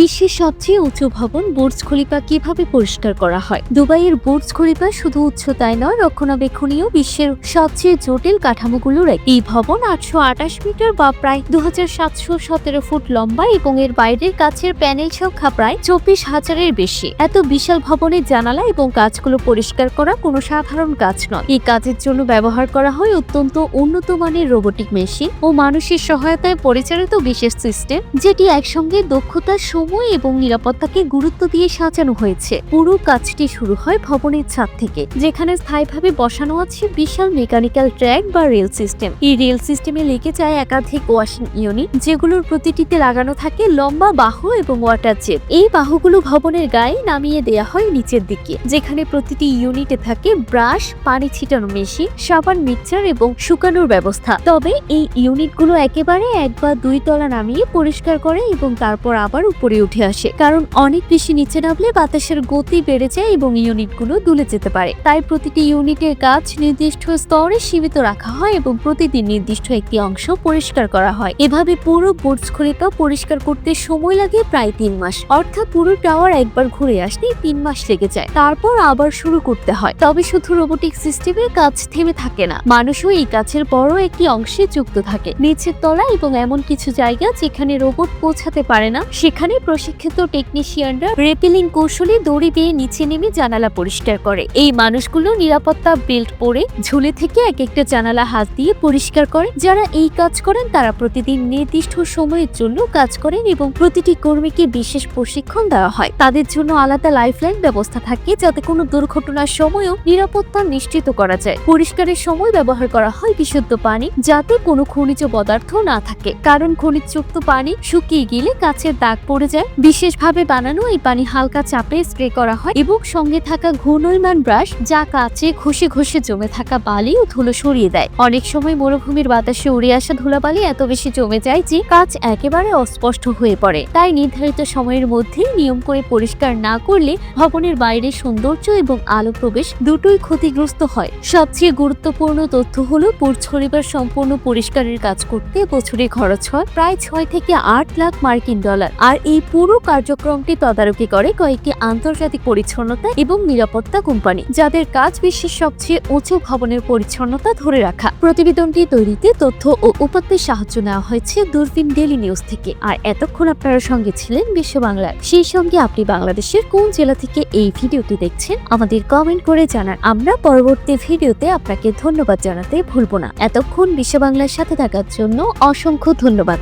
বিশ্বের সবচেয়ে উঁচু ভবন বুর্জ খলিফা কীভাবে পরিষ্কার করা হয়? দুবাইয়ের বুর্জ খলিফা শুধু উচ্চতায় নয়, রক্ষণাবেক্ষণীয় বিশ্বের সবচেয়ে জটিল কাঠামোগুলোর। এই ভবন আটশো আটাশ মিটার বা প্রায় দু ফুট লম্বা এবং এর বাইরের কাছের প্যানেল সংখ্যা প্রায় চব্বিশ হাজারের বেশি। এত বিশাল ভবনের জানালা এবং কাজগুলো পরিষ্কার করা কোনো সাধারণ কাজ নয়। এই কাজের জন্য ব্যবহার করা হয় অত্যন্ত উন্নত মানের রোবোটিক মেশিন ও মানুষের সহায়তায় পরিচালিত বিশেষ সিস্টেম, যেটি একসঙ্গে দক্ষতা সময় এবং নিরাপত্তাকে গুরুত্ব দিয়ে সাজানো হয়েছে। পুরো কাজটি শুরু হয় ভবনের ছাদ থেকে, যেখানে স্থায়ীভাবে বসানো আছে বিশাল মেকানিক্যাল ট্র্যাক বা রেল সিস্টেম। এই রেল সিস্টেমে লেগে যায় একাধিক ওয়াশিং ইউনিট, যেগুলোর প্রতিটিতে লাগানো থাকে লম্বা বাহু এবং ওয়াটার জেট। এই বাহুগুলো ভবনের গায়ে নামিয়ে দেয়া হয় নিচের দিকে, যেখানে প্রতিটি ইউনিটে থাকে ব্রাশ, পানি ছিটানো মেশিন, সাবান মিক্সচার এবং শুকানোর ব্যবস্থা। তবে এই ইউনিটগুলো একেবারে এক বা দুই তলা নামিয়ে পরিষ্কার করে এবং তারপর আবার উপরে উঠে আসে। কারণ অনেক বেশি নিচে নামলে বাতাসের গতি বেড়ে যায় এবং ইউনিটগুলো দুলে যেতে পারে। তাই প্রতিটি ইউনিটের কাজ নির্দিষ্ট স্তরে সীমিত রাখা হয় এবং প্রতিদিন নির্দিষ্ট একটি অংশ পরিষ্কার করা হয়। এভাবে পুরো বুর্জ খলিফা পরিষ্কার করতে সময় লাগে প্রায় তিন মাস। অর্থাৎ পুরো টাওয়ার একবার ঘুরে আসতেই তিন মাস লেগে যায়। তারপর আবার শুরু করতে হয়। তবে শুধু রোবোটিক সিস্টেমের কাজ থেমে থাকে না। মানুষও এই কাছের বড় একটি অংশে যুক্ত থাকে। নিচের তলা এবং এমন কিছু জায়গা যেখানে রোবট পৌঁছাতে পারে না, সেখানে প্রশিক্ষিত টেকনিশিয়ানরা রেপিলিং কৌশলে দড়ি দিয়ে নিচে নেমে জানালা পরিষ্কার করে। এই মানুষগুলো নিরাপত্তা বেল্ট পরে ঝুলে থেকে এক একটা জানালা হাত দিয়ে পরিষ্কার করে। যারা এই কাজ করেন, তারা প্রতিদিন নির্দিষ্ট সময়ের জন্য কাজ করেন এবং প্রতিটি কর্মীকে বিশেষ প্রশিক্ষণ দেওয়া হয়। তাদের জন্য আলাদা লাইফলাইন ব্যবস্থা থাকে, যাতে কোনো দুর্ঘটনার সময়ও নিরাপত্তা নিশ্চিত করা যায়। পরিষ্কারের সময় ব্যবহার করা হয় বিশুদ্ধ পানি, যাতে কোনো খনিজ পদার্থ না থাকে। কারণ খনিজযুক্ত পানি শুকিয়ে গেলে কাছের দাগ পড়ে যায় বিশেষভাবে বানানো এই পানি হালকা চাপে স্প্রে করা হয় এবং সঙ্গে থাকা ঘূর্ণয়মান ব্রাশ যা কাচে ঘষে ঘষে জমে থাকা বালি ও ধুলো সরিয়ে দেয়। অনেক সময় মরুভূমির বাতাসে উড়ে আসা ধুলাবালি এত বেশি জমে যায় যে কাজ একেবারে অস্পষ্ট হয়ে পড়ে। তাই নির্ধারিত সময়ের মধ্যেই নিয়ম করে পরিষ্কার না করলে ভবনের বাইরে সৌন্দর্য এবং আলো প্রবেশ দুটোই ক্ষতিগ্রস্ত হয়। সবচেয়ে গুরুত্বপূর্ণ তথ্য হলো খলিফার সম্পূর্ণ পরিষ্কারের কাজ করতে বছরে খরচ হয় প্রায় ছয় থেকে আট লাখ মার্কিন ডলার। আর এই পুরো কার্যক্রমটি তদারকি করে কয়েকটি আন্তর্জাতিক পরিচ্ছন্নতা এবং নিরাপত্তা কোম্পানি, যাদের কাজ বিশ্বের সবচেয়ে উঁচু ভবনের পরিচ্ছন্নতা ধরে রাখা। প্রতিবেদনটি তৈরিতে তথ্য ও উপাত্তের সাহায্য নেওয়া হয়েছে দূরবীন ডেলি নিউজ থেকে। আর এতক্ষণ আপনারা সঙ্গে ছিলেন বিশ্ব বাংলার সেই সঙ্গে আপনি বাংলাদেশের কোন জেলা থেকে এই ভিডিওটি দেখছেন, আমাদের কমেন্ট করে জানান। আমরা পরবর্তী ভিডিওতে আপনাকে ধন্যবাদ জানাতে ভুলব না। এতক্ষণ বিশ্ব বাংলার সাথে থাকার জন্য অসংখ্য ধন্যবাদ।